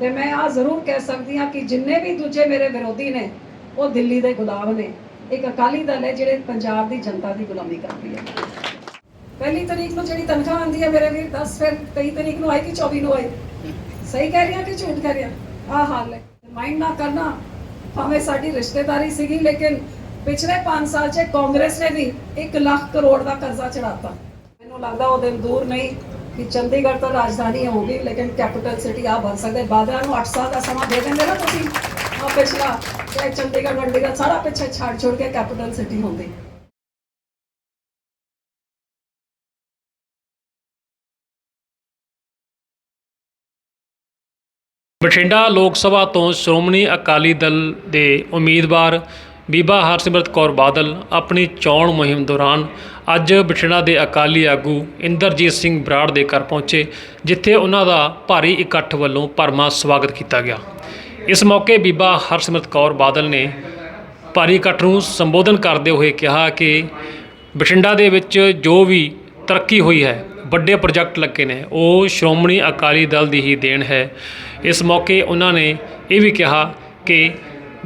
ਤੇ ਮੈਂ ਆ ਜ਼ਰੂਰ ਕਹਿ ਸਕਦੀ ਹਾਂ ਕਿ ਜਿੰਨੇ ਵੀ ਦੂਜੇ ਮੇਰੇ ਵਿਰੋਧੀ ਨੇ, ਉਹ ਦਿੱਲੀ ਦੇ ਗੁਲਾਮ ਨੇ। ਇੱਕ ਅਕਾਲੀ ਦਲ ਹੈ ਜਿਹੜੇ ਪੰਜਾਬ ਦੀ ਜਨਤਾ ਦੀ ਗੁਲਾਮੀ ਕਰਦੀ ਹੈ। ਪਹਿਲੀ ਤਰੀਕ ਨੂੰ ਜਿਹੜੀ ਤਨਖਾਹ ਆਉਂਦੀ ਹੈ ਮੇਰੇ ਵੀਰ 10 ਫਿਰ 23 ਤਰੀਕ ਨੂੰ ਆਏਗੀ 24 ਨੂੰ ਆਏ? ਸਹੀ ਕਹਿ ਰਹੀ ਕਿ ਝੂਠ ਕਹਿ ਰਹੀ? ਹਾਂ ਆਹ ਹਾਲ ਹੈ। ਮਾਈਂਡ ਨਾ ਕਰਨਾ। ਭਾਵੇਂ ਸਾਡੀ ਰਿਸ਼ਤੇਦਾਰੀ ਸੀਗੀ, ਲੇਕਿਨ ਪਿਛਲੇ 5 ਸਾਲ 'ਚ ਕਾਂਗਰਸ ਨੇ ਵੀ 1 ਲੱਖ ਕਰੋੜ ਦਾ ਕਰਜ਼ਾ ਚੜਾਤਾ ਮੈਨੂੰ ਲੱਗਦਾ ਉਹ ਦਿਨ ਦੂਰ ਨਹੀਂ। ਕਿ ਚੰਡੀਗੜ੍ਹ ਤਾਂ ਰਾਜਧਾਨੀ ਹੋਊਗੀ ਲੇਕਿਨ ਕੈਪੀਟਲ ਸਿਟੀ ਆ ਬਣ ਸਕਦੇ ਬਾਦਲਾਂ ਨੂੰ 8 ਸਾਲ ਦਾ ਸਮਾਂ ਦੇ ਦਿੰਦੇ ਨਾ ਤੁਸੀਂ। ਆ ਪਿਛਲਾ ਚਾਹੇ ਚੰਡੀਗੜ੍ਹ ਵੰਡੀਗੜ੍ਹ ਸਾਰਾ ਪਿੱਛੇ ਛੱਡ ਛੋੜ ਕੇ ਕੈਪੀਟਲ ਸਿਟੀ ਹੁੰਦੀ। ਬਠਿੰਡਾ ਲੋਕ ਸਭਾ ਤੋਂ ਸ਼੍ਰੋਮਣੀ ਅਕਾਲੀ ਦਲ ਦੇ ਉਮੀਦਵਾਰ ਬੀਬਾ ਹਰਸਿਮਰਤ ਕੌਰ ਬਾਦਲ ਆਪਣੀ ਚੋਣ ਮੁਹਿੰਮ ਦੌਰਾਨ ਅੱਜ ਬਠਿੰਡਾ ਦੇ ਅਕਾਲੀ ਆਗੂ ਇੰਦਰਜੀਤ ਸਿੰਘ ਬਰਾੜ ਦੇ ਘਰ ਪਹੁੰਚੇ, ਜਿੱਥੇ ਉਹਨਾਂ ਦਾ ਭਾਰੀ ਇਕੱਠ ਵੱਲੋਂ ਭਰਮਾ ਸਵਾਗਤ ਕੀਤਾ ਗਿਆ। ਇਸ ਮੌਕੇ ਬੀਬਾ ਹਰਸਿਮਰਤ ਕੌਰ ਬਾਦਲ ਨੇ ਭਾਰੀ ਇਕੱਠ ਨੂੰ ਸੰਬੋਧਨ ਕਰਦੇ ਹੋਏ ਕਿਹਾ ਕਿ ਬਠਿੰਡਾ ਦੇ ਵਿੱਚ ਜੋ ਵੀ ਤਰੱਕੀ ਹੋਈ ਹੈ, ਵੱਡੇ ਪ੍ਰੋਜੈਕਟ ਲੱਗੇ ਨੇ, ਉਹ ਸ਼੍ਰੋਮਣੀ ਅਕਾਲੀ ਦਲ ਦੀ ਹੀ ਦੇਣ ਹੈ। ਇਸ ਮੌਕੇ ਉਹਨਾਂ ਨੇ ਇਹ ਵੀ ਕਿਹਾ ਕਿ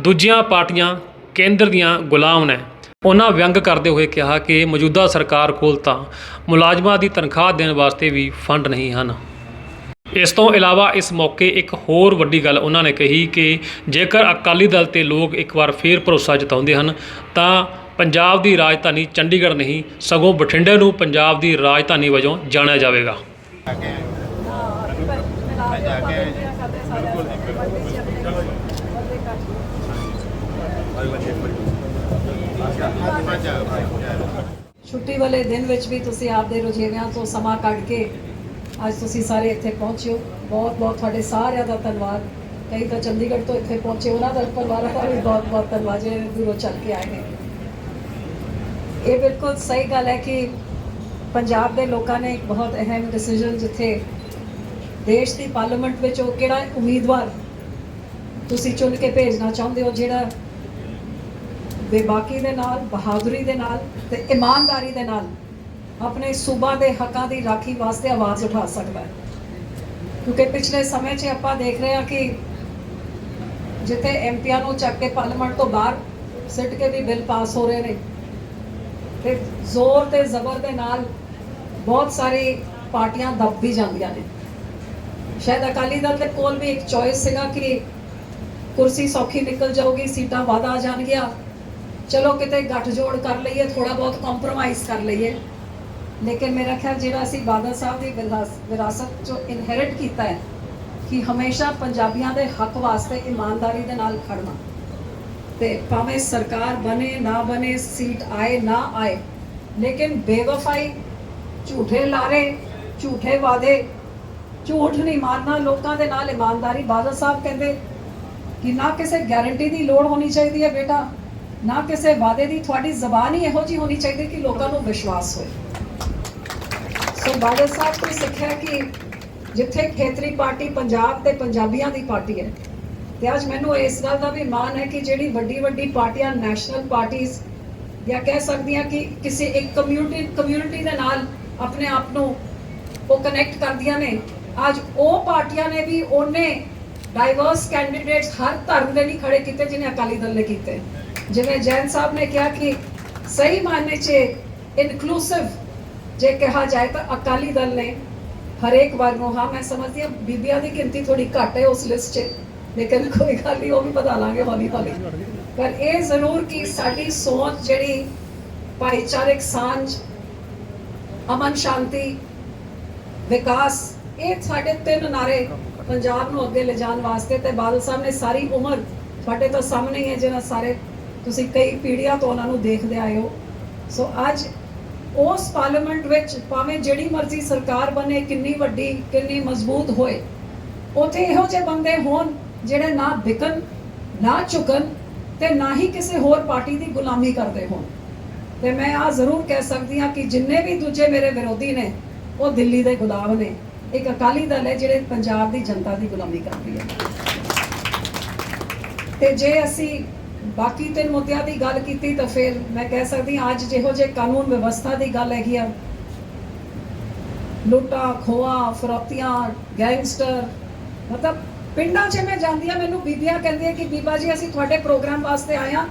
ਦੂਜੀਆਂ ਪਾਰਟੀਆਂ ਕੇਂਦਰ ਦੀਆਂ ਗੁਲਾਮ ਨੇ। ਉਹਨਾਂ ਵਿਅੰਗ ਕਰਦੇ ਹੋਏ ਕਿਹਾ ਕਿ ਮੌਜੂਦਾ ਸਰਕਾਰ ਕੋਲ ਤਾਂ ਮੁਲਾਜ਼ਮਾਂ ਦੀ ਤਨਖਾਹ ਦੇਣ ਵਾਸਤੇ ਵੀ ਫੰਡ ਨਹੀਂ ਹਨ। ਇਸ ਤੋਂ ਇਲਾਵਾ ਇਸ ਮੌਕੇ ਇੱਕ ਹੋਰ ਵੱਡੀ ਗੱਲ ਉਹਨਾਂ ਨੇ ਕਹੀ ਕਿ ਜੇਕਰ ਅਕਾਲੀ ਦਲ ਤੇ ਲੋਕ ਇੱਕ ਵਾਰ ਫੇਰ ਭਰੋਸਾ ਜਤਾਉਂਦੇ ਹਨ, ਤਾਂ ਪੰਜਾਬ ਦੀ ਰਾਜਧਾਨੀ ਚੰਡੀਗੜ੍ਹ ਨਹੀਂ, ਸਗੋਂ ਬਠਿੰਡੇ ਨੂੰ ਪੰਜਾਬ ਦੀ ਰਾਜਧਾਨੀ ਵਜੋਂ ਜਾਣਿਆ ਜਾਵੇਗਾ। ਛੁੱਟੀ ਵਾਲੇ ਦਿਨ ਵਿੱਚ ਵੀ ਤੁਸੀਂ ਆਪਦੇ ਰੁਝੇਵਿਆਂ ਤੋਂ ਸਮਾਂ ਕੱਢ ਕੇ ਅੱਜ ਤੁਸੀਂ ਸਾਰੇ ਇੱਥੇ ਪਹੁੰਚੇ ਹੋ ਬਹੁਤ ਬਹੁਤ ਤੁਹਾਡੇ ਸਾਰਿਆਂ ਦਾ ਧੰਨਵਾਦ। ਕਈ ਤਾਂ ਚੰਡੀਗੜ੍ਹ ਤੋਂ ਇੱਥੇ ਪਹੁੰਚੇ, ਉਹਨਾਂ ਦਾ ਪਰਿਵਾਰਾਂ ਦਾ ਵੀ ਬਹੁਤ ਬਹੁਤ ਧੰਨਵਾਦ, ਜਿਹੜੇ ਦੂਰੋਂ ਚੱਲ ਕੇ ਆਏ ਨੇ। ਇਹ ਬਿਲਕੁਲ ਸਹੀ ਗੱਲ ਹੈ ਕਿ ਪੰਜਾਬ ਦੇ ਲੋਕਾਂ ਨੇ ਇੱਕ ਬਹੁਤ ਅਹਿਮ ਡਿਸੀਜਨ ਜਿੱਥੇ ਦੇਸ਼ ਦੀ ਪਾਰਲੀਮੈਂਟ ਵਿੱਚ ਉਹ ਕਿਹੜਾ ਉਮੀਦਵਾਰ ਤੁਸੀਂ ਚੁਣ ਕੇ ਭੇਜਣਾ ਚਾਹੁੰਦੇ ਹੋ, ਜਿਹੜਾ ਬੇਬਾਕੀ ਦੇ ਨਾਲ, ਬਹਾਦਰੀ ਦੇ ਨਾਲ ਤੇ ਇਮਾਨਦਾਰੀ ਦੇ ਨਾਲ ਆਪਣੇ ਸੂਬਾ ਦੇ ਹੱਕਾਂ ਦੀ ਰਾਖੀ ਵਾਸਤੇ ਆਵਾਜ਼ ਉਠਾ ਸਕਦਾ ਹੈ। ਕਿਉਂਕਿ ਪਿਛਲੇ ਸਮੇਂ 'ਚ ਆਪਾਂ ਦੇਖ ਰਹੇ ਹਾਂ ਕਿ ਜਿੱਥੇ ਐਮਪੀਆਂ ਨੂੰ ਚੱਕ ਕੇ ਪਾਰਲੀਮੈਂਟ ਤੋਂ ਬਾਹਰ ਸਿੱਟ ਕੇ ਵੀ ਬਿੱਲ ਪਾਸ ਹੋ ਰਹੇ ਨੇ, ਤੇ ਜ਼ੋਰ ਤੇ ਜ਼ਬਰ ਦੇ ਨਾਲ ਬਹੁਤ ਸਾਰੀ ਪਾਰਟੀਆਂ ਦੱਬ ਵੀ ਜਾਂਦੀਆਂ ਨੇ। ਸ਼ਾਇਦ ਅਕਾਲੀ ਦਲ ਦੇ ਕੋਲ ਵੀ ਇੱਕ ਚੋਇਸ ਸੀਗਾ ਕਿ ਕੁਰਸੀ ਸੌਖੀ ਨਿਕਲ ਜਾਊਗੀ, ਸੀਟਾਂ ਵੱਧ ਆ ਜਾਣਗੀਆਂ ਚਲੋ ਕਿਤੇ ਗੱਠਜੋੜ ਕਰ ਲਈਏ ਥੋੜਾ ਬਹੁਤ ਕੰਪਰੋਮਾਈਜ਼ ਕਰ ਲਈਏ। ਲੇਕਿਨ ਮੇਰਾ ਖਿਆਲ ਜਿਹੜਾ ਅਸੀਂ ਬਾਦਲ ਸਾਹਿਬ ਦੀ ਵਿਰਾਸ- ਵਿਰਾਸਤ ਚੋਂ ਇਨਹੈਰਿਟ ਕੀਤਾ ਹੈ ਕਿ ਹਮੇਸ਼ਾ ਪੰਜਾਬੀਆਂ ਦੇ ਹੱਕ ਵਾਸਤੇ ਇਮਾਨਦਾਰੀ ਦੇ ਨਾਲ ਖੜਨਾ। ਤੇ ਭਾਵੇਂ ਸਰਕਾਰ ਬਣੇ, ਨਾ ਬਣੇ, ਸੀਟ ਆਏ, ਨਾ ਆਏ, ਲੇਕਿਨ ਬੇਵਫਾਈ, ਝੂਠੇ ਲਾਰੇ, ਝੂਠੇ ਵਾਅਦੇ, ਝੂਠ ਨਹੀਂ ਮਾਰਨਾ, ਲੋਕਾਂ ਦੇ ਨਾਲ ਇਮਾਨਦਾਰੀ। ਬਾਦਲ ਸਾਹਿਬ ਕਹਿੰਦੇ ਕਿ ਨਾ ਕਿਸੇ ਗਾਰੰਟੀ ਦੀ ਲੋੜ ਹੋਣੀ ਚਾਹੀਦੀ ਹੈ ਬੇਟਾ। ਨਾ ਕਿਸੇ ਵਾਅਦੇ ਦੀ, ਤੁਹਾਡੀ ਜ਼ਬਾਨ ਹੀ ਇਹੋ ਜੀ ਹੋਣੀ ਚਾਹੀਦੀ ਕਿ ਲੋਕਾਂ ਨੂੰ ਵਿਸ਼ਵਾਸ ਹੋਏ। ਸੋ ਬਾਦਲ ਸਾਹਿਬ ਤੋਂ ਸਿੱਖਿਆ ਕਿ ਜਿੱਥੇ ਖੇਤਰੀ ਪਾਰਟੀ ਪੰਜਾਬ ਤੇ ਪੰਜਾਬੀਆਂ ਦੀ ਪਾਰਟੀ ਹੈ, ਤੇ ਅੱਜ ਮੈਨੂੰ ਇਸ ਗੱਲ ਦਾ ਵੀ ਮਾਣ ਹੈ ਕਿ ਜਿਹੜੀ ਵੱਡੀ ਵੱਡੀ ਪਾਰਟੀਆਂ, ਨੈਸ਼ਨਲ ਪਾਰਟੀਆਂ ਜਾਂ ਕਹਿ ਸਕਦੀਆਂ ਕਿ ਕਿਸੇ ਇੱਕ ਕਮਿਊਨਿਟੀ ਕਮਿਊਨਿਟੀ ਦੇ ਨਾਲ ਆਪਣੇ ਆਪ ਨੂੰ ਉਹ ਕਨੈਕਟ ਕਰਦੀਆਂ ਨੇ, ਅੱਜ ਉਹ ਪਾਰਟੀਆਂ ਨੇ ਵੀ ਉਹਨੇ ਡਾਈਵਰਸ ਕੈਂਡੀਡੇਟਸ ਹਰ ਧਰਮ ਦੇ ਲਈ ਖੜੇ ਕੀਤੇ, ਜਿਨੇ ਅਕਾਲੀ ਦਲ ਨੇ ਕੀਤੇ। ਜਿਵੇਂ ਜੈਨ ਸਾਹਿਬ ਨੇ ਕਿਹਾ ਕਿ ਸਹੀ ਮਾਨੇ 'ਚ ਇਨਕਲੂਸਿਵ ਜੇ ਕਿਹਾ ਜਾਏ ਤਾਂ ਅਕਾਲੀ ਦਲ ਨੇ ਹਰੇਕ ਵਰਗ ਨੂੰ, ਹਾਂ, ਮੈਂ ਸਮਝਦੀ ਹਾਂ, ਬੀਬੀਆਂ ਦੀ ਗਿਣਤੀ ਥੋੜੀ ਘੱਟ ਹੈ ਉਸ ਲਿਸਟ 'ਚ, ਲੇਕਿਨ ਕੋਈ ਗੱਲ ਨਹੀਂ, ਉਹ ਵੀ ਬਤਾ ਲਾਂਗੇ ਹੌਲੀ ਹੌਲੀ। ਪਰ ਇਹ ਜ਼ਰੂਰ ਕਿ ਸਾਡੀ ਸੋਚ ਜਿਹੜੀ ਭਾਈਚਾਰਕ ਸਾਂਝ, ਅਮਨ ਸ਼ਾਂਤੀ, ਵਿਕਾਸ, ਇਹ ਸਾਡੇ ਤਿੰਨ ਨਾਰੇ ਪੰਜਾਬ ਨੂੰ ਅੱਗੇ ਲਿਜਾਣ ਵਾਸਤੇ ਤੇ ਬਾਦਲ ਸਾਹਿਬ ਨੇ ਸਾਰੀ ਉਮਰ ਤੁਹਾਡੇ ਤੋਂ ਸਾਹਮਣੇ ਹੀ ਹੈ ਜਿਹਨਾਂ ਸਾਰੇ ਤੁਸੀਂ ਕਈ ਪੀੜ੍ਹੀਆਂ ਤੋਂ ਉਹਨਾਂ ਨੂੰ ਦੇਖਦੇ ਆਏ ਹੋ। ਸੋ ਅੱਜ ਉਸ ਪਾਰਲੀਮੈਂਟ ਵਿੱਚ ਭਾਵੇਂ ਜਿਹੜੀ ਮਰਜ਼ੀ ਸਰਕਾਰ ਬਣੇ, ਕਿੰਨੀ ਵੱਡੀ, ਕਿੰਨੀ ਮਜ਼ਬੂਤ ਹੋਏ, ਉਥੇ ਇਹੋ ਜਿਹੇ ਬੰਦੇ ਹੋਣ ਜਿਹੜੇ ਨਾ ਵਿਕਣ, ਨਾ ਝੁਕਣ ਤੇ ਨਾ ਹੀ ਕਿਸੇ ਹੋਰ ਪਾਰਟੀ ਦੀ ਗੁਲਾਮੀ ਕਰਦੇ ਹੋਣ। ਤੇ ਮੈਂ ਆ ਜ਼ਰੂਰ ਕਹਿ ਸਕਦੀ ਹਾਂ ਕਿ ਜਿੰਨੇ ਵੀ ਦੂਜੇ ਮੇਰੇ ਵਿਰੋਧੀ ਨੇ, ਉਹ ਦਿੱਲੀ ਦੇ ਗੁਲਾਮ ਨੇ। ਇੱਕ ਅਕਾਲੀ ਦਲ ਹੈ ਜਿਹੜੇ ਪੰਜਾਬ ਦੀ ਜਨਤਾ ਦੀ ਗੁਲਾਮੀ ਕਰਦੀ ਹੈ। ਤੇ ਜੇ ਅਸੀਂ ਬਾਕੀ ਤਿੰਨ ਮੁੱਦਿਆਂ ਦੀ ਗੱਲ ਕੀਤੀ ਤਾਂ ਫਿਰ ਮੈਂ ਕਹਿ ਸਕਦੀ ਹਾਂ ਅੱਜ ਜਿਹੋ ਜਿਹੇ ਕਾਨੂੰਨ ਵਿਵਸਥਾ ਦੀ ਗੱਲ ਹੈਗੀ ਆ। ਲੁੱਟਾਂ ਖੋਆ ਫਰੋਤੀਆਂ, ਗੈਂਗਸਟਰ, ਮਤਲਬ ਪਿੰਡਾਂ 'ਚ ਮੈਂ ਜਾਂਦੀ ਆ ਮੈਨੂੰ ਬੀਬੀਆਂ ਕਹਿੰਦੀਆਂ ਕਿ ਬੀਬਾ ਜੀ, ਅਸੀਂ ਤੁਹਾਡੇ ਪ੍ਰੋਗਰਾਮ ਵਾਸਤੇ ਆਏ ਆ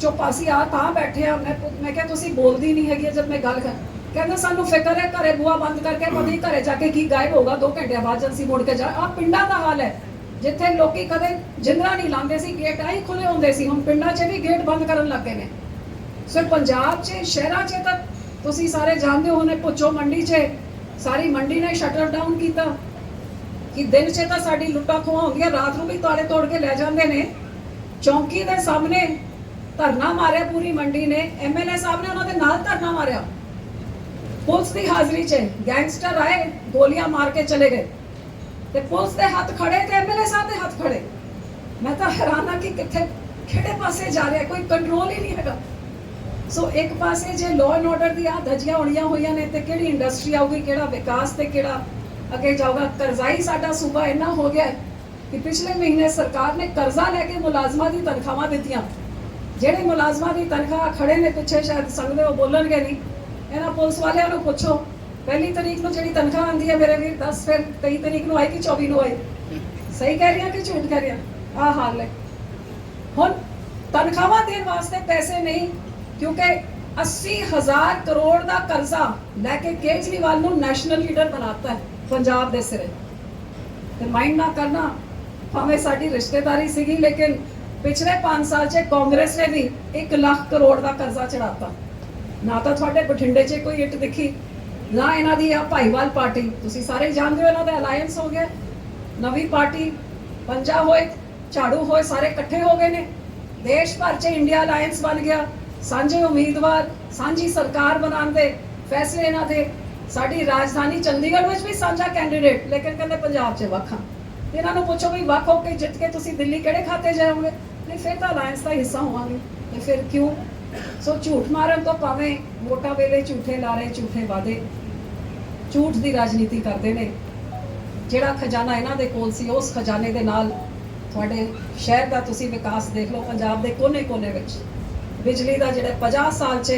ਚੁੱਪ, ਅਸੀਂ ਆ ਤਾਂ ਬੈਠੇ ਆ ਮੈਂ ਮੈਂ ਕਿਹਾ ਤੁਸੀਂ ਬੋਲਦੀ ਨਹੀਂ ਹੈਗੀ ਜਦ ਮੈਂ ਗੱਲ ਕਰ, ਕਹਿੰਦਾ ਸਾਨੂੰ ਫਿਕਰ ਹੈ, ਘਰੇ ਬੂਆ ਬੰਦ ਕਰਕੇ ਪਤਾ ਨਹੀਂ ਘਰੇ ਜਾ ਕੇ ਕੀ ਗਾਇਬ ਹੋਗਾ 2 ਘੰਟਿਆਂ ਬਾਅਦ ਜਦ ਅਸੀਂ ਮੁੜ ਕੇ ਜਾ ਆ ਪਿੰਡਾਂ ਦਾ ਹਾਲ ਹੈ। ਜਿੱਥੇ ਲੋਕੀ ਕਦੇ ਜਿੰਦਰਾ ਨਹੀਂ ਲਾਉਂਦੇ ਸੀ ਗੇਟ ਆਈ ਖੁੱਲੇ ਹੁੰਦੇ ਸੀ। ਹੁਣ ਪਿੰਡਾਂ 'ਚ ਵੀ ਗੇਟ ਬੰਦ ਕਰਨ ਲੱਗ ਨੇ। ਸੋ ਪੰਜਾਬ 'ਚ, ਸ਼ਹਿਰਾਂ 'ਚ ਤਾਂ ਤੁਸੀਂ ਸਾਰੇ ਜਾਣਦੇ ਹੋ ਨੇ ਪੁੱਛੋ ਮੰਡੀ 'ਚ ਸਾਰੀ ਮੰਡੀ ਨੇ ਸ਼ਟਰ ਡਾਊਨ ਕੀਤਾ। ਕਿ ਦਿਨ 'ਚ ਤਾਂ ਸਾਡੀ ਲੁੱਟਾਂ ਖੋਹਾਂ ਹੁੰਦੀਆਂ ਰਾਤ ਨੂੰ ਵੀ ਤਾਲੇ ਤੋੜ ਕੇ ਲੈ ਜਾਂਦੇ ਨੇ। ਚੌਂਕੀ ਦੇ ਸਾਹਮਣੇ ਧਰਨਾ ਮਾਰਿਆ ਪੂਰੀ ਮੰਡੀ ਨੇ। ਐਮਐਲਏ ਸਾਹਿਬ ਨੇ ਉਹਨਾਂ ਦੇ ਨਾਲ ਧਰਨਾ ਮਾਰਿਆ। ਪੁਲਿਸ ਦੀ ਹਾਜ਼ਰੀ 'ਚ ਗੈਂਗਸਟਰ ਆਏ, ਗੋਲੀਆਂ ਮਾਰ ਕੇ ਚਲੇ ਗਏ। ਤੇ ਪੁਲਿਸ ਦੇ ਹੱਥ ਖੜੇ ਤੇ ਐਮਐਲਏ ਸਾਹਿਬ ਦੇ ਹੱਥ ਖੜੇ। ਮੈਂ ਤਾਂ ਹੈਰਾਨ ਆ ਕਿ ਕਿੱਥੇ, ਕਿਹੜੇ ਪਾਸੇ ਜਾ ਰਿਹਾ, ਕੋਈ ਕੰਟਰੋਲ ਹੀ ਨਹੀਂ ਹੈਗਾ। ਸੋ ਇੱਕ ਪਾਸੇ ਜੇ ਲਾਅ ਐਂਡ ਆਰਡਰ ਦੀ ਆ ਧੱਜੀਆਂ ਉੜੀਆਂ ਹੋਈਆਂ ਨੇ ਤੇ ਕਿਹੜੀ ਇੰਡਸਟਰੀ ਆਊਗੀ, ਕਿਹੜਾ ਵਿਕਾਸ ਤੇ ਕਿਹੜਾ ਅੱਗੇ ਜਾਊਗਾ? ਕਰਜ਼ਾਈ ਸਾਡਾ ਸੂਬਾ ਇੰਨਾ ਹੋ ਗਿਆ ਕਿ ਪਿਛਲੇ ਮਹੀਨੇ ਸਰਕਾਰ ਨੇ ਕਰਜ਼ਾ ਲੈ ਕੇ ਮੁਲਾਜ਼ਮਾਂ ਦੀ ਤਨਖਾਹਾਂ ਦਿੱਤੀਆਂ। ਜਿਹੜੇ ਮੁਲਾਜ਼ਮਾਂ ਦੀ ਤਨਖਾਹ ਖੜੇ ਨੇ ਪਿੱਛੇ, ਸ਼ਾਇਦ ਸੰਗਦੇ ਉਹ ਬੋਲਣਗੇ ਨਹੀਂ। ਇਹਨਾਂ ਪੁਲਿਸ ਵਾਲਿਆਂ ਨੂੰ ਪੁੱਛੋ। ਪਹਿਲੀ ਤਰੀਕ ਨੂੰ ਜਿਹੜੀ ਤਨਖਾਹ ਆਉਂਦੀ ਹੈ ਮੇਰੇ ਵੀਰ 10 ਫਿਰ 23 ਤਰੀਕ ਨੂੰ ਆਈ ਕਿ 24 ਨੂੰ ਆਈ ਸਹੀ ਕਹਿ ਰਹੀ ਕਿ ਝੂਠ ਕਹਿ ਰਹੀ? ਹਾਂ ਹਾਲ ਹੈ। ਹੁਣ ਤਨਖਾਹਾਂ ਦੇਣ ਵਾਸਤੇ ਪੈਸੇ ਨਹੀਂ, ਕਿਉਂਕਿ 80000 ਕਰੋੜ ਦਾ ਕਰਜ਼ਾ ਲੈ ਕੇ ਕੇਜਰੀਵਾਲ ਨੂੰ ਨੈਸ਼ਨਲ ਲੀਡਰ ਬਣਾਤਾ ਹੈ, ਪੰਜਾਬ ਦੇ ਸਿਰੇ। ਤੇ ਮਾਈਂਡ ਨਾ ਕਰਨਾ, ਭਾਵੇਂ ਸਾਡੀ ਰਿਸ਼ਤੇਦਾਰੀ ਸੀਗੀ, ਲੇਕਿਨ ਪਿਛਲੇ 5 ਸਾਲ 'ਚ ਕਾਂਗਰਸ ਨੇ ਵੀ 1 ਲੱਖ ਕਰੋੜ ਦਾ ਕਰਜ਼ਾ ਚੜਾਤਾ ਨਾ ਤਾਂ ਤੁਹਾਡੇ ਬਠਿੰਡੇ 'ਚ ਕੋਈ ਇੱਟ ਦਿਖੀ ਨਾ ਇਹਨਾਂ ਦੀ ਆ ਭਾਈਵਾਲ ਪਾਰਟੀ, ਤੁਸੀਂ ਸਾਰੇ ਜਾਣਦੇ ਹੋ ਇਹਨਾਂ ਦਾ ਅਲਾਈਅੰਸ ਹੋ ਗਿਆ। ਨਵੀਂ ਪਾਰਟੀ, ਪੰਜਾ ਹੋਏ, ਝਾੜੂ ਹੋਏ, ਸਾਰੇ ਇਕੱਠੇ ਹੋ ਗਏ ਨੇ। ਦੇਸ਼ ਭਰ 'ਚ ਇੰਡੀਆ ਅਲਾਈਅੰਸ ਬਣ ਗਿਆ। ਸਾਂਝੇ ਉਮੀਦਵਾਰ, ਸਾਂਝੀ ਸਰਕਾਰ ਬਣਾਉਣ ਦੇ ਫੈਸਲੇ ਇਹਨਾਂ ਦੇ। ਸਾਡੀ ਰਾਜਧਾਨੀ ਚੰਡੀਗੜ੍ਹ ਵਿੱਚ ਵੀ ਸਾਂਝਾ ਕੈਂਡੀਡੇਟ ਲੇਕਿਨ ਕਹਿੰਦੇ ਪੰਜਾਬ 'ਚ ਵੱਖਾਂ ਤੇ ਇਹਨਾਂ ਨੂੰ ਪੁੱਛੋ ਵੀ ਵੱਖ ਹੋ ਕੇ ਜਿੱਤ ਕੇ ਤੁਸੀਂ ਦਿੱਲੀ ਕਿਹੜੇ ਖਾਤੇ ਜਾਓਗੇ? ਨਹੀਂ, ਫਿਰ ਤਾਂ ਅਲਾਈਅੰਸ ਦਾ ਹਿੱਸਾ ਹੋਵਾਂਗੇ। ਤੇ ਫਿਰ ਕਿਉਂ? ਸੋ ਝੂਠ ਮਾਰਨ ਤੋਂ ਭਾਵੇਂ ਵੋਟਾਂ ਵੇਲੇ ਝੂਠੇ ਲਾਰੇ ਝੂਠੇ ਵਾਦੇ ਝੂਠ ਦੀ ਰਾਜਨੀਤੀ ਕਰਦੇ ਨੇ। ਜਿਹੜਾ ਖਜ਼ਾਨਾ ਇਹਨਾਂ ਦੇ ਕੋਲ ਸੀ, ਉਸ ਖਜ਼ਾਨੇ ਦੇ ਨਾਲ ਤੁਹਾਡੇ ਸ਼ਹਿਰ ਦਾ ਤੁਸੀਂ ਵਿਕਾਸ ਦੇਖ ਲਓ, ਪੰਜਾਬ ਦੇ ਕੋਨੇ-ਕੋਨੇ ਵਿੱਚ। ਬਿਜਲੀ ਦਾ ਜਿਹੜਾ 50 ਸਾਲ 'ਚ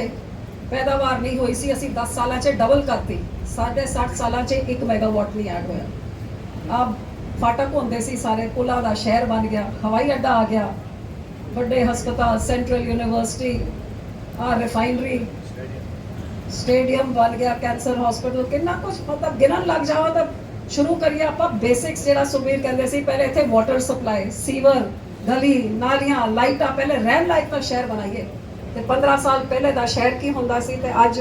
ਪੈਦਾਵਾਰ ਨਹੀਂ ਹੋਈ ਸੀ, ਅਸੀਂ 10 ਸਾਲਾਂ 'ਚ ਡਬਲ ਕਰਤੀ। ਸਾਢੇ 60 ਸਾਲਾਂ 'ਚ 1 ਮੈਗਾਵਾਟ ਨਹੀਂ ਐਡ ਹੋਇਆ। ਆਹ ਫਾਟਕ ਹੁੰਦੇ ਸੀ, ਸਾਰੇ ਪੁਲਾਂ ਦਾ ਸ਼ਹਿਰ ਬਣ ਗਿਆ, ਹਵਾਈ ਅੱਡਾ ਆ ਗਿਆ, ਵੱਡੇ ਹਸਪਤਾਲ ਸੈਂਟਰਲ ਯੂਨੀਵਰਸਿਟੀ ਆ ਰਿਫਾਈਨਰੀ ਸਟੇਡੀਅਮ ਬਣ ਗਿਆ ਕੈਂਸਰ ਹਸਪੀਟਲ ਕਿੰਨਾ ਕੁਝ ਮਤਲਬ ਗਿਣਨ ਲੱਗ ਜਾਓ ਤਾਂ ਸ਼ੁਰੂ ਕਰੀਏ ਆਪਾਂ ਬੇਸਿਕਸ ਜਿਹੜਾ ਸੁਬੀਰ ਕਹਿੰਦੇ ਸੀ, ਪਹਿਲੇ ਇੱਥੇ ਵਾਟਰ ਸਪਲਾਈ ਸੀਵਰ, ਗਲੀ, ਨਾਲੀਆਂ, ਲਾਈਟਾਂ, ਪਹਿਲੇ ਰਹਿਣ ਲਾਇਕ ਤਾਂ ਸ਼ਹਿਰ ਬਣਾਈਏ। ਤੇ 15 ਸਾਲ ਪਹਿਲੇ ਦਾ ਸ਼ਹਿਰ ਕੀ ਹੁੰਦਾ ਸੀ ਤੇ ਅੱਜ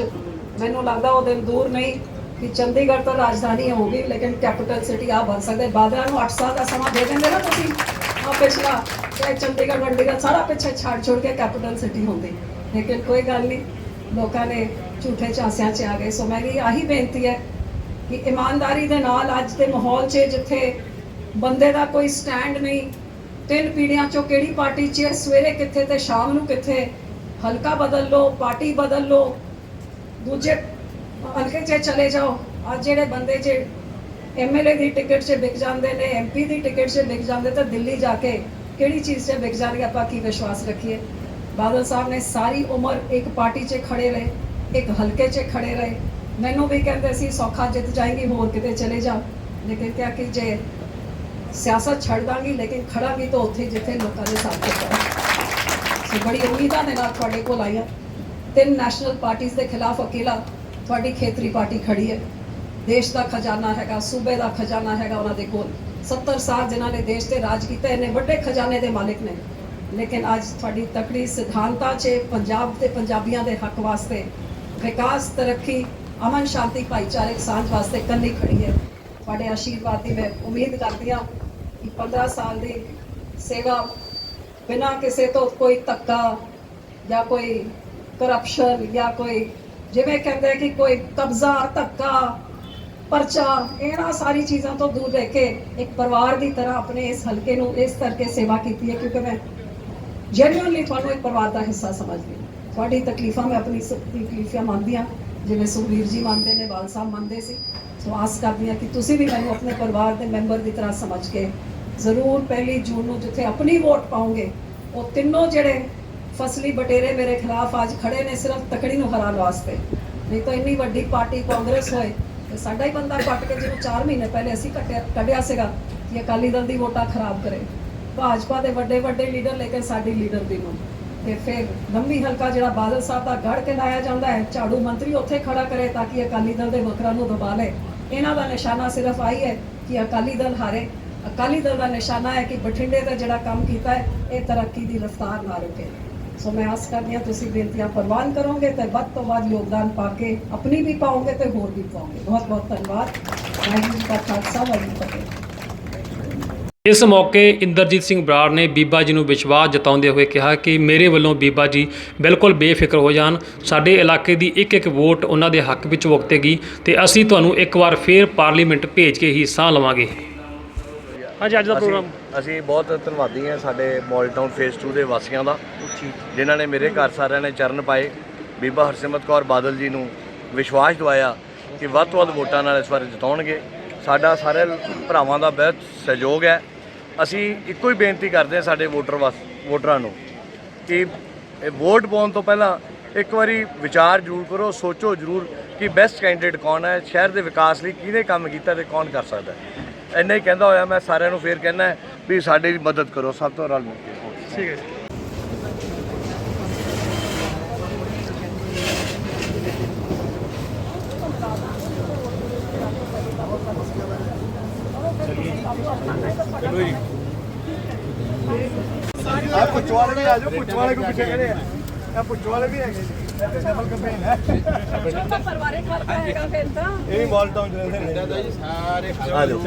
ਮੈਨੂੰ ਲੱਗਦਾ ਉਹ ਦਿਨ ਦੂਰ ਨਹੀਂ ਕਿ ਚੰਡੀਗੜ੍ਹ ਤਾਂ ਰਾਜਧਾਨੀ ਹੋਊਗੀ ਲੇਕਿਨ ਕੈਪੀਟਲ ਸਿਟੀ ਆ ਬਣ ਸਕਦੇ ਬਾਦਲਾਂ ਨੂੰ 8 ਸਾਲ ਦਾ ਸਮਾਂ ਦੇ ਦਿੰਦੇ ਨਾ ਤੁਸੀਂ। ਆ ਪਿਛਲਾ ਚਾਹੇ ਚੰਡੀਗੜ੍ਹ, ਵੰਡੀਗੜ੍ਹ ਸਾਰਾ ਪਿੱਛੇ ਛੱਡ ਛੋੜ ਕੇ ਕੈਪੀਟਲ ਸਿਟੀ ਹੁੰਦੀ। ਲੇਕਿਨ ਕੋਈ ਗੱਲ ਨਹੀਂ ਲੋਕਾਂ ਨੇ ਝੂਠੇ ਝਾਂਸਿਆਂ 'ਚ ਆ ਗਏ। ਸੋ ਮੇਰੀ ਆਹੀ ਬੇਨਤੀ ਹੈ ਕਿ ਇਮਾਨਦਾਰੀ ਦੇ ਨਾਲ ਅੱਜ ਦੇ ਮਾਹੌਲ 'ਚ ਜਿੱਥੇ ਬੰਦੇ ਦਾ ਕੋਈ ਸਟੈਂਡ ਨਹੀਂ ਤਿੰਨ ਪੀੜੀਆਂ 'ਚੋਂ ਕਿਹੜੀ ਪਾਰਟੀ 'ਚ ਹੈ, ਸਵੇਰੇ ਕਿੱਥੇ ਤੇ ਸ਼ਾਮ ਨੂੰ ਕਿੱਥੇ ਹਲਕਾ ਬਦਲ ਲਓ ਪਾਰਟੀ ਬਦਲ ਲਓ ਦੂਜੇ ਹਲਕੇ 'ਚ ਚਲੇ ਜਾਓ। ਅੱਜ ਜਿਹੜੇ ਬੰਦੇ 'ਚ ਐਮਐਲਏ ਦੀ ਟਿਕਟ 'ਚ ਵਿਕ ਜਾਂਦੇ ਨੇ ਐਮਪੀ ਦੀ ਟਿਕਟ 'ਚ ਵਿਕ ਜਾਂਦੇ ਤਾਂ ਦਿੱਲੀ ਜਾ ਕੇ ਕਿਹੜੀ ਚੀਜ਼ 'ਚ ਵਿਕ ਜਾਣਗੇ ਆਪਾਂ ਕੀ ਵਿਸ਼ਵਾਸ ਰੱਖੀਏ? ਬਾਦਲ ਸਾਹਿਬ ਨੇ ਸਾਰੀ ਉਮਰ ਇੱਕ ਪਾਰਟੀ 'ਚ ਖੜੇ ਰਹੇ, ਇੱਕ ਹਲਕੇ 'ਚ ਖੜੇ ਰਹੇ। ਮੈਨੂੰ ਵੀ ਕਹਿੰਦੇ ਸੀ, ਸੌਖਾ ਜਿੱਤ ਜਾਏਗੀ, ਹੋਰ ਕਿਤੇ ਚਲੇ ਜਾ। ਲੇਕਿਨ ਕਿਹਾ ਕਿ ਜੇ ਸਿਆਸਤ ਛੱਡ ਦਾਂਗੀ, ਲੇਕਿਨ ਖੜਾ ਵੀ ਤਾਂ ਉੱਥੇ ਜਿੱਥੇ ਲੋਕਾਂ ਦੇ ਸਾਥ ਦਿੱਤਾ। ਸੋ ਬੜੀ ਉਮੀਦਾਂ ਦੇ ਨਾਲ ਤੁਹਾਡੇ ਕੋਲ ਆਈਆਂ ਤਿੰਨ ਨੈਸ਼ਨਲ ਪਾਰਟੀਆਂ ਦੇ ਖਿਲਾਫ ਅਕੇਲਾ ਤੁਹਾਡੀ ਖੇਤਰੀ ਪਾਰਟੀ ਖੜੀ ਹੈ। ਦੇਸ਼ ਦਾ ਖਜ਼ਾਨਾ ਹੈਗਾ, ਸੂਬੇ ਦਾ ਖਜ਼ਾਨਾ ਹੈਗਾ ਉਹਨਾਂ ਦੇ ਕੋਲ। 70 ਸਾਲ ਜਿਨ੍ਹਾਂ ਨੇ ਦੇਸ਼ ਤੇ ਰਾਜ ਕੀਤਾ ਇਹਨੇ ਵੱਡੇ ਖਜ਼ਾਨੇ ਦੇ ਮਾਲਕ ਨੇ। ਲੇਕਿਨ ਅੱਜ ਤੁਹਾਡੀ ਤਕੜੀ ਸਿਧਾਂਤਾਂ 'ਚ ਪੰਜਾਬ ਤੇ ਪੰਜਾਬੀਆਂ ਦੇ ਹੱਕ ਵਾਸਤੇ ਵਿਕਾਸ, ਤਰੱਕੀ, ਅਮਨ ਸ਼ਾਂਤੀ ਭਾਈਚਾਰਕ ਸਾਂਝ ਵਾਸਤੇ ਕੰਨੀ ਖੜੀ ਹੈ। ਤੁਹਾਡੇ ਆਸ਼ੀਰਵਾਦ ਦੀ ਮੈਂ ਉਮੀਦ ਕਰਦੀ ਹਾਂ ਕਿ 15 ਸਾਲ ਦੀ ਸੇਵਾ ਬਿਨਾਂ ਕਿਸੇ ਤੋਂ ਕੋਈ ਧੱਕਾ ਜਾਂ ਕੋਈ ਕਰਪਸ਼ਨ ਜਾਂ ਕੋਈ ਜਿਵੇਂ ਕਹਿੰਦੇ ਕਿ ਕੋਈ ਕਬਜ਼ਾ, ਧੱਕਾ, ਪਰਚਾ, ਇਹਨਾਂ ਸਾਰੀ ਚੀਜ਼ਾਂ ਤੋਂ ਦੂਰ ਰਹਿ ਕੇ ਇੱਕ ਪਰਿਵਾਰ ਦੀ ਤਰ੍ਹਾਂ ਆਪਣੇ ਇਸ ਹਲਕੇ ਨੂੰ ਇਸ ਕਰਕੇ ਸੇਵਾ ਕੀਤੀ ਹੈ, ਕਿਉਂਕਿ ਮੈਂ ਜੈਨੂਅਨਲੀ ਤੁਹਾਨੂੰ ਇੱਕ ਪਰਿਵਾਰ ਦਾ ਹਿੱਸਾ ਸਮਝਦੀ ਹਾਂ ਤੁਹਾਡੀ ਤਕਲੀਫਾਂ ਮੈਂ ਆਪਣੀ ਸਭ ਤਕਲੀਫਾਂ ਮੰਨਦੀ ਹਾਂ, ਜਿਵੇਂ ਸੁਖਬੀਰ ਜੀ ਮੰਨਦੇ ਨੇ, ਵਾਲ ਸਾਹਿਬ ਮੰਨਦੇ ਸੀ। ਸੋ ਆਸ ਕਰਦੀ ਹਾਂ ਕਿ ਤੁਸੀਂ ਵੀ ਮੈਨੂੰ ਆਪਣੇ ਪਰਿਵਾਰ ਦੇ ਮੈਂਬਰ ਦੀ ਤਰ੍ਹਾਂ ਸਮਝ ਕੇ ਜ਼ਰੂਰ ਪਹਿਲੀ ਜੂਨ ਨੂੰ ਜਿੱਥੇ ਆਪਣੀ ਵੋਟ ਪਾਉਂਗੇ ਉਹ ਤਿੰਨੋਂ ਜਿਹੜੇ ਫਸਲੀ ਬਟੇਰੇ ਮੇਰੇ ਖਿਲਾਫ ਅੱਜ ਖੜੇ ਨੇ, ਸਿਰਫ ਤਕੜੀ ਨੂੰ ਹਰਾਉਣ ਵਾਸਤੇ। ਨਹੀਂ ਤਾਂ ਇੰਨੀ ਵੱਡੀ ਪਾਰਟੀ ਕਾਂਗਰਸ ਹੋਏ ਤੇ ਸਾਡਾ ਹੀ ਬੰਦਾ ਕੱਟ ਕੇ ਜਿਹਨੂੰ 4 ਮਹੀਨੇ ਪਹਿਲੇ ਅਸੀਂ ਕੱਟਿਆ ਕੱਢਿਆ ਸੀਗਾ ਕਿ ਅਕਾਲੀ ਦਲ ਦੀ ਵੋਟਾਂ ਖਰਾਬ ਕਰੇ। ਭਾਜਪਾ ਦੇ ਵੱਡੇ ਵੱਡੇ ਲੀਡਰ ਲੇਕਿਨ ਸਾਡੀ ਲੀਡਰ ਦੀ ਨੂੰ। ਤੇ ਫਿਰ ਲੰਮੀ ਹਲਕਾ ਜਿਹੜਾ ਬਾਦਲ ਸਾਹਿਬ ਦਾ ਗੜ ਕੇ ਲਾਇਆ ਜਾਂਦਾ ਹੈ, ਝਾੜੂ ਮੰਤਰੀ ਉੱਥੇ ਖੜਾ ਕਰੇ ਤਾਂ ਕਿ ਅਕਾਲੀ ਦਲ ਦੇ ਵਕਰਾਂ ਨੂੰ ਦਬਾ ਲੇ। ਇਹਨਾਂ ਦਾ ਨਿਸ਼ਾਨਾ ਸਿਰਫ ਆਈ ਹੈ ਕਿ ਅਕਾਲੀ ਦਲ ਹਾਰੇ। ਅਕਾਲੀ ਦਲ ਦਾ ਨਿਸ਼ਾਨਾ ਹੈ ਕਿ ਬਠਿੰਡੇ ਦਾ ਜਿਹੜਾ ਕੰਮ ਕੀਤਾ ਹੈ, ਇਹ ਤਰੱਕੀ ਦੀ ਰਫ਼ਤਾਰ ਨਾ ਰੁਕੇ। ਸੋ ਮੈਂ ਆਸ ਕਰਦੀ ਹਾਂ ਤੁਸੀਂ ਬੇਨਤੀਆਂ ਪ੍ਰਵਾਨ ਕਰੋਗੇ ਤੇ ਵੱਧ ਤੋਂ ਵੱਧ ਯੋਗਦਾਨ ਪਾ ਕੇ ਆਪਣੀ ਵੀ ਪਾਓਗੇ ਤੇ ਹੋਰ ਵੀ ਪਾਓਗੇ। ਬਹੁਤ ਬਹੁਤ ਧੰਨਵਾਦ। ਵਾਹਿਗੁਰੂ ਜੀ ਕਾ ਖਾਲਸਾ, ਵਾਹਿਗੁਰੂ ਜੀ ਇਸ ਮੌਕੇ ਇੰਦਰਜੀਤ ਸਿੰਘ ਬਰਾੜ ਨੇ ਬੀਬਾ ਜੀ ਨੂੰ ਵਿਸ਼ਵਾਸ ਜਤਾਉਂਦੇ ਹੋਏ ਕਿਹਾ ਕਿ ਮੇਰੇ ਵੱਲੋਂ ਬੀਬਾ ਜੀ ਬਿਲਕੁਲ ਬੇਫਿਕਰ ਹੋ ਜਾਣ ਸਾਡੇ ਇਲਾਕੇ ਦੀ ਇੱਕ ਇੱਕ ਵੋਟ ਉਹਨਾਂ ਦੇ ਹੱਕ ਵਿੱਚ ਵਗਤੇਗੀ ਤੇ ਅਸੀਂ ਤੁਹਾਨੂੰ ਇੱਕ ਵਾਰ ਫੇਰ ਪਾਰਲੀਮੈਂਟ ਭੇਜ ਕੇ ਹੀ ਸਾਹ ਲਵਾਂਗੇ। ਹਾਂਜੀ ਅੱਜ ਦਾ ਪ੍ਰੋਗਰਾਮ। ਅਸੀਂ- ਬਹੁਤ ਧੰਨਵਾਦੀ ਹਾਂ ਸਾਡੇ ਮਾਲ ਟਾਊਨ ਫੇਸ 2 ਦੇ ਵਾਸੀਆਂ ਦਾ ਜਿਨ੍ਹਾਂ ਨੇ ਮੇਰੇ ਘਰ ਸਾਰਿਆਂ ਨੇ ਚਰਨ ਪਾਏ। ਬੀਬਾ ਹਰਸਿਮਰਤ ਕੌਰ ਬਾਦਲ ਜੀ ਨੂੰ ਵਿਸ਼ਵਾਸ ਦਿਵਾਇਆ ਕਿ ਵੱਧ ਤੋਂ ਵੱਧ ਵੋਟਾਂ ਨਾਲ ਇਸ ਵਾਰ ਜਿਤਾਉਣਗੇ। ਸਾਡਾ ਸਾਰੇ ਭਰਾਵਾਂ ਦਾ ਬਹੁਤ ਸਹਿਯੋਗ ਹੈ। ਅਸੀਂ ਇੱਕੋ ਹੀ ਬੇਨਤੀ ਕਰਦੇ ਹਾਂ ਸਾਡੇ ਵੋਟਰ ਵਾਸ, ਵੋਟਰਾਂ ਨੂੰ ਕਿ ਵੋਟ ਪਾਉਣ ਤੋਂ ਪਹਿਲਾਂ ਇੱਕ ਵਾਰੀ ਵਿਚਾਰ ਜ਼ਰੂਰ ਕਰੋ, ਸੋਚੋ ਜ਼ਰੂਰ ਕਿ ਬੈਸਟ ਕੈਂਡੀਡੇਟ ਕੌਣ ਹੈ, ਸ਼ਹਿਰ ਦੇ ਵਿਕਾਸ ਲਈ ਕਿਹਨੇ ਕੰਮ ਕੀਤਾ ਤੇ ਕੌਣ ਕਰ ਸਕਦਾ ਹੈ। ਇੰਨਾ ਹੀ ਕਹਿੰਦਾ ਹੋਇਆ, ਮੈਂ ਸਾਰਿਆਂ ਨੂੰ ਫੇਰ ਕਹਿਣਾ ਵੀ ਸਾਡੀ ਮਦਦ ਕਰੋ, ਸਭ ਤੋਂ ਰਲ ਮਿਲ ਕੇ। ਠੀਕ ਹੈ ਆ ਪੁੱਛ ਵਾਲੇ ਵੀ ਆ ਜਾਓ ਪੁੱਛ ਵਾਲੇ ਕੋ ਪਿੱਛੇ ਖੜੇ ਆ। ਆ ਪੁੱਛ ਵਾਲੇ ਵੀ ਹੈਗੇ ਜੀ। ਡਬਲ ਕੰਪੇਨ ਹੈ। ਪਰਿਵਾਰਿਕ ਖਾਤਾ ਹੈਗਾ ਫਿਰ ਤਾਂ। ਇਹ ਵੀ ਮਾਲ ਟਾਊਨ ਚ ਰਹਿੰਦੇ ਨੇ। ਆ ਜਾਓ।